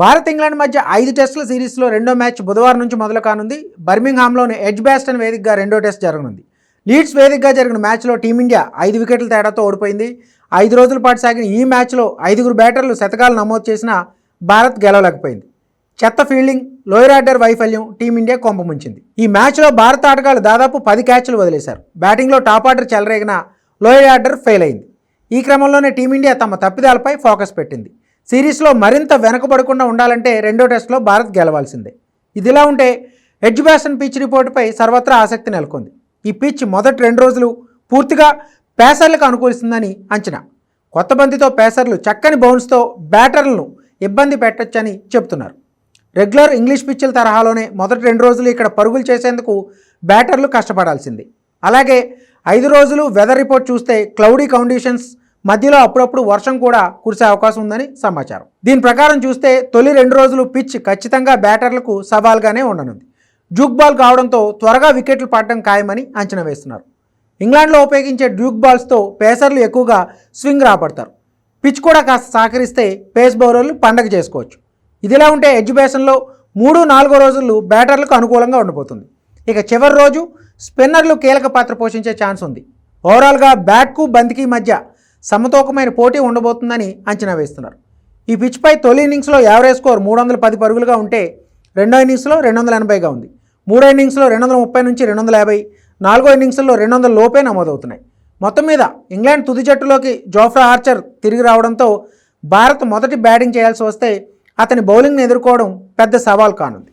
Bharat England మధ్య ఐదు టెస్టుల సిరీస్లో రెండో మ్యాచ్ బుధవారం నుంచి మొదలు కానుంది. బర్మింగ్హామ్లోని ఎడ్జ్ బ్యాస్టన్ వేదికగా రెండో టెస్ట్ జరగనుంది. లీడ్స్ వేదికగా జరిగిన మ్యాచ్లో టీమిండియా ఐదు వికెట్ల తేడాతో ఓడిపోయింది. ఐదు రోజుల పాటు సాగిన ఈ మ్యాచ్లో ఐదుగురు బ్యాటర్లు శతకాలు నమోదు చేసినా భారత్ గెలవలేకపోయింది. చెత్త ఫీల్డింగ్ లోయర్ ఆర్డర్ వైఫల్యం టీమిండియా కొంపముంచింది ఈ మ్యాచ్లో భారత ఆటగాళ్ళు దాదాపు పది క్యాచ్లు వదిలేశారు. బ్యాటింగ్లో టాప్ ఆర్డర్ చెలరేగిన లోయర్ ఆర్డర్ ఫెయిల్ అయింది. ఈ క్రమంలోనే టీమిండియా తమ తప్పిదాలపై ఫోకస్ పెట్టింది. సిరీస్లో మరింత వెనకబడకుండా ఉండాలంటే రెండో టెస్ట్లో భారత్ గెలవాల్సిందే. ఇదిలా ఉంటే ఎడ్జ్ బ్యాసన్ పిచ్ రిపోర్టుపై సర్వత్రా ఆసక్తి నెలకొంది. ఈ పిచ్ మొదటి రెండు రోజులు పూర్తిగా పేసర్లకు అనుకూలిస్తుందని అంచనా. కొత్త బంతితో పేసర్లు చక్కని బౌన్స్తో బ్యాటర్లను ఇబ్బంది పెట్టొచ్చని చెబుతున్నారు. రెగ్యులర్ ఇంగ్లీష్ పిచ్ల తరహాలోనే మొదటి రెండు రోజులు ఇక్కడ పరుగులు చేసేందుకు బ్యాటర్లు కష్టపడాల్సింది. అలాగే ఐదు రోజులు వెదర్ రిపోర్ట్ చూస్తే క్లౌడీ కండిషన్స్ మధ్యలో అప్పుడప్పుడు వర్షం కూడా కురిసే అవకాశం ఉందని సమాచారం. దీని ప్రకారం చూస్తే తొలి రెండు రోజులు పిచ్ ఖచ్చితంగా బ్యాటర్లకు సవాల్గానే ఉండనుంది. డ్యూక్ బాల్ కావడంతో త్వరగా వికెట్లు పడడం ఖాయమని అంచనా వేస్తున్నారు. ఇంగ్లాండ్లో ఉపయోగించే డ్యూక్ బాల్స్తో పేసర్లు ఎక్కువగా స్వింగ్ రాబడతారు. పిచ్ కూడా కాస్త సహకరిస్తే పేస్ బౌలర్లు పండగ చేసుకోవచ్చు. ఇదిలా ఉంటే ఎడ్యుకేషన్లో మూడు నాలుగో రోజులు బ్యాటర్లకు అనుకూలంగా ఉండబోతుంది. ఇక చివరి రోజు స్పిన్నర్లు కీలక పాత్ర పోషించే ఛాన్స్ ఉంది. ఓవరాల్గా బ్యాట్కు బంతికి మధ్య సమతూకమైన పోటీ ఉండబోతుందని అంచనా వేస్తున్నారు. ఈ పిచ్పై తొలి ఇన్నింగ్స్లో యావరేజ్ స్కోర్ మూడు వందల పది పరుగులుగా ఉంటే రెండో ఇన్నింగ్స్లో రెండు వందల ఎనభైగా ఉంది. మూడో ఇన్నింగ్స్లో రెండు వందల ముప్పై నుంచి రెండు వందల యాభై నాలుగో ఇన్నింగ్స్లో రెండు వందల లోపే నమోదవుతున్నాయి. మొత్తం మీద ఇంగ్లాండ్ తుది జట్టులోకి జోఫ్రా ఆర్చర్ తిరిగి రావడంతో భారత్ మొదటి బ్యాటింగ్ చేయాల్సి వస్తే అతని బౌలింగ్ను ఎదుర్కోవడం పెద్ద సవాల్ కానుంది.